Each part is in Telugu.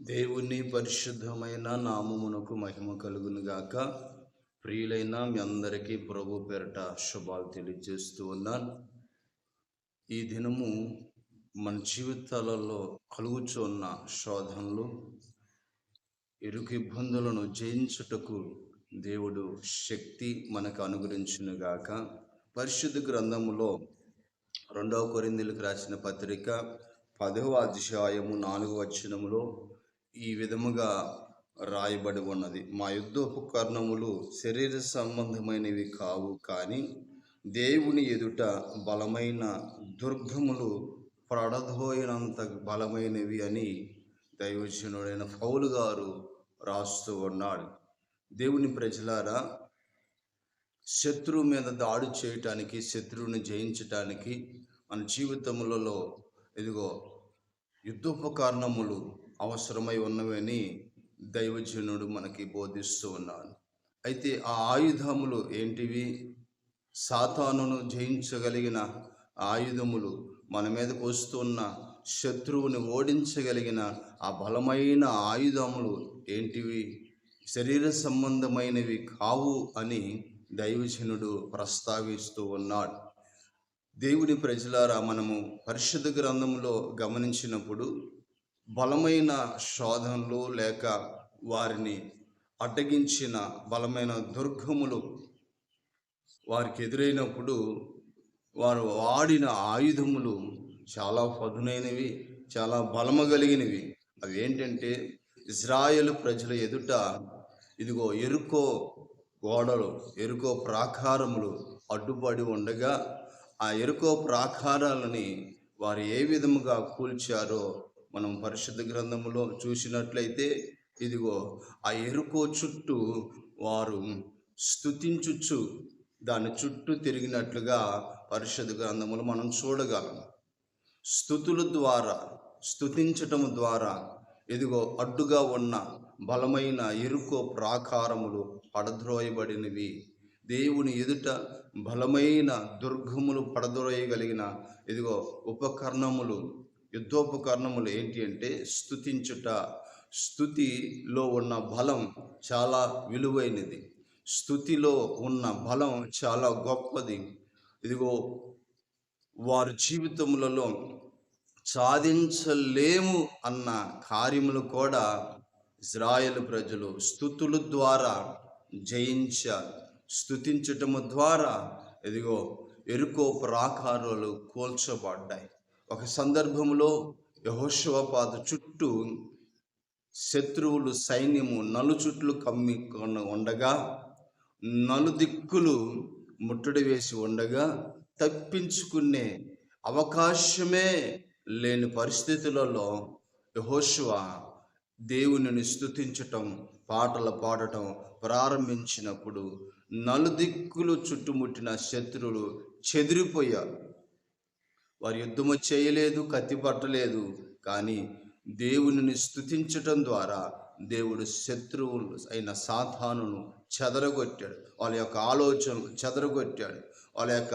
దేవుని పరిశుద్ధమైన నామమునకు మహిమ కలుగును గాక. ప్రియులైన మీ అందరికీ ప్రభు పేరట శుభాలు తెలియజేస్తూ ఉన్నాను. ఈ దినము మన జీవితాలలో కలుగుచున్న శోధనలు ఇరుకు ఇబ్బందులను జయించుటకు దేవుడు శక్తి మనకు అనుగ్రహించును గాక. పరిశుద్ధ గ్రంథములో రెండవ కొరిందులకు రాసిన పత్రిక పదవ అధ్యాయము నాలుగవ వచనములో ఈ విధముగా రాయబడి ఉన్నది. మా యుద్ధోపకరణములు శరీర సంబంధమైనవి కావు కానీ దేవుని ఎదుట బలమైన దుర్గములు పడదోయినంత బలమైనవి అని దైవజనుడైన పౌలు గారు రాస్తూ ఉన్నాడు. దేవుని ప్రజలారా శత్రువు మీద దాడి చేయటానికి శత్రువుని జయించటానికి మన జీవితములలో ఇదిగో యుద్ధోపకరణములు అవసరమై ఉన్నవని దైవజనుడు మనకి బోధిస్తూ ఉన్నాడు. అయితే ఆ ఆయుధములు ఏంటివి? సాతానును జయించగలిగిన ఆయుధములు మన మీదకు వస్తున్న శత్రువుని ఓడించగలిగిన ఆ బలమైన ఆయుధములు ఏంటివి? శరీర సంబంధమైనవి కావు అని దైవజనుడు ప్రస్తావిస్తూ ఉన్నాడు. దేవుని ప్రజలారా మనము పరిశుద్ధ గ్రంథంలో గమనించినప్పుడు బలమైన శోధనలు లేక వారిని అడ్డగించిన బలమైన దుర్గములు వారికి ఎదురైనప్పుడు వారు వాడిన ఆయుధములు చాలా పదునైనవి చాలా బలము కలిగినవి అవి ఏంటంటే ఇజ్రాయెల్ ప్రజల ఎదుట ఇదిగో ఎరుకో గోడలు ఎరుకో ప్రాకారములు అడ్డుపడి ఉండగా ఆ ఎరుకో ప్రాకారాలని వారు ఏ విధముగా కూల్చారో మనం పరిశుద్ధ గ్రంథములో చూసినట్లయితే ఇదిగో ఆ ఎరుకో చుట్టూ వారు స్థుతించుచు దాని చుట్టూ తిరిగినట్లుగా పరిశుద్ధ గ్రంథములు మనం చూడగలం స్థుతుల ద్వారా స్థుతించటం ద్వారా ఇదిగో అడ్డుగా ఉన్న బలమైన ఎరుకో ప్రాకారములు పడద్రోయబడినవి. దేవుని ఎదుట బలమైన దుర్గములు పడద్రోయగలిగిన ఇదిగో ఉపకరణములు యుద్ధోపకరణములు ఏంటి అంటే స్థుతించుట స్థుతిలో ఉన్న బలం చాలా విలువైనది. స్థుతిలో ఉన్న బలం చాలా గొప్పది. ఇదిగో వారి జీవితములలో సాధించలేము అన్న కార్యములు కూడా ఇజ్రాయెల్ ప్రజలు స్థుతుల ద్వారా జయించారు. స్థుతించటము ద్వారా ఇదిగో ఎరుకో ప్రాకారాలు కూల్చబడ్డాయి. ఒక సందర్భంలో యహోశివపాద చుట్టూ శత్రువులు సైన్యము నలుచుట్లు కమ్మి ఉండగా నలుదిక్కులు ముట్టడి వేసి ఉండగా తప్పించుకునే అవకాశమే లేని పరిస్థితులలో యహోశివ దేవునిని స్తుతించటం పాటలు పాడటం ప్రారంభించినప్పుడు నలుదిక్కులు చుట్టుముట్టిన శత్రువులు చెదిరిపోయారు వారు యుద్ధము చేయలేదు కత్తి పట్టలేదు కానీ దేవునిని స్థుతించటం ద్వారా దేవుడు శత్రువులు అయిన సాధానును చెదరగొట్టాడు. వాళ్ళ యొక్క ఆలోచనలు చెదరగొట్టాడు. వాళ్ళ యొక్క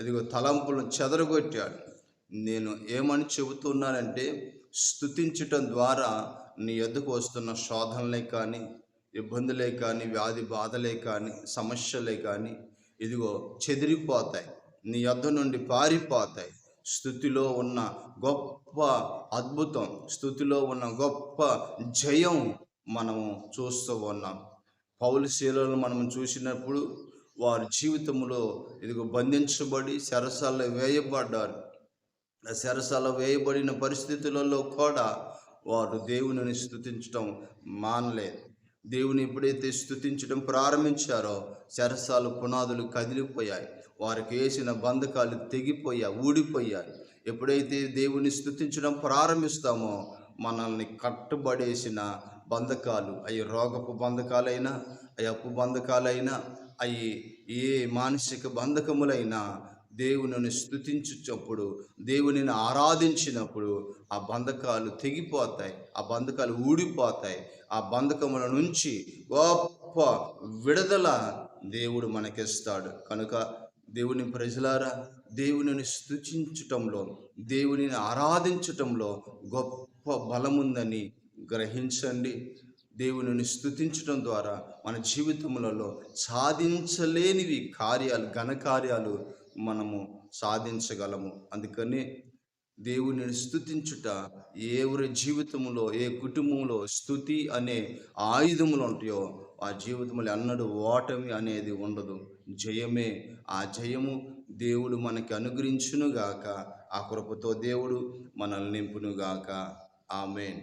అదిగో తలంపులను చెదరగొట్టాడు. నేను ఏమని చెబుతున్నానంటే స్థుతించటం ద్వారా నీ ఎద్దుకు వస్తున్న శోధనలే కానీ ఇబ్బందులే కానీ వ్యాధి బాధలే కానీ సమస్యలే కానీ ఇదిగో చెదిరిపోతాయి. నీ యొద్ద నుండి పారిపోతాయి. స్థుతిలో ఉన్న గొప్ప అద్భుతం స్థుతిలో ఉన్న గొప్ప జయం మనము చూస్తూ ఉన్నాం. పౌలు శీలను మనం చూసినప్పుడు వారి జీవితంలో ఇదిగో బంధించబడి శరసాల్లో వేయబడ్డారు. ఆ శరసాల వేయబడిన పరిస్థితులలో కూడా వారు దేవుని స్థుతించడం మానలేదు. దేవుని ఎప్పుడైతే స్థుతించడం ప్రారంభించారో సరసాలు పునాదులు కదిలిపోయాయి. వారికి వేసిన బంధకాలు తెగిపోయాయి ఊడిపోయాయి. ఎప్పుడైతే దేవుని స్థుతించడం ప్రారంభిస్తామో మనల్ని కట్టుబడేసిన బంధకాలు అవి రోగపు బంధకాలైనా అవి అప్పు బంధకాలైనా అవి ఏ మానసిక బంధకములైనా దేవునిని స్థుతించుటప్పుడు దేవునిని ఆరాధించినప్పుడు ఆ బంధకాలు తెగిపోతాయి ఆ బంధకాలు ఊడిపోతాయి ఆ బంధకముల నుంచి గొప్ప విడుదల దేవుడు మనకిస్తాడు. కనుక దేవుని ప్రజలారా దేవునిని స్థుతించటంలో దేవునిని ఆరాధించటంలో గొప్ప బలముందని గ్రహించండి. దేవునిని స్థుతించడం ద్వారా మన జీవితములలో సాధించలేనివి కార్యాలు ఘనకార్యాలు మనము సాధించగలము. అందుకని దేవుని స్థుతించుట ఎవరి జీవితంలో ఏ కుటుంబంలో స్థుతి అనే ఆయుధములు ఉంటాయో ఆ జీవితంలో అన్నడు ఓటమి అనేది ఉండదు. జయమే ఆ జయము దేవుడు మనకి అనుగ్రహించునుగాక ఆ కృపతో దేవుడు మనల్ని నింపునుగాక. ఆమెన్.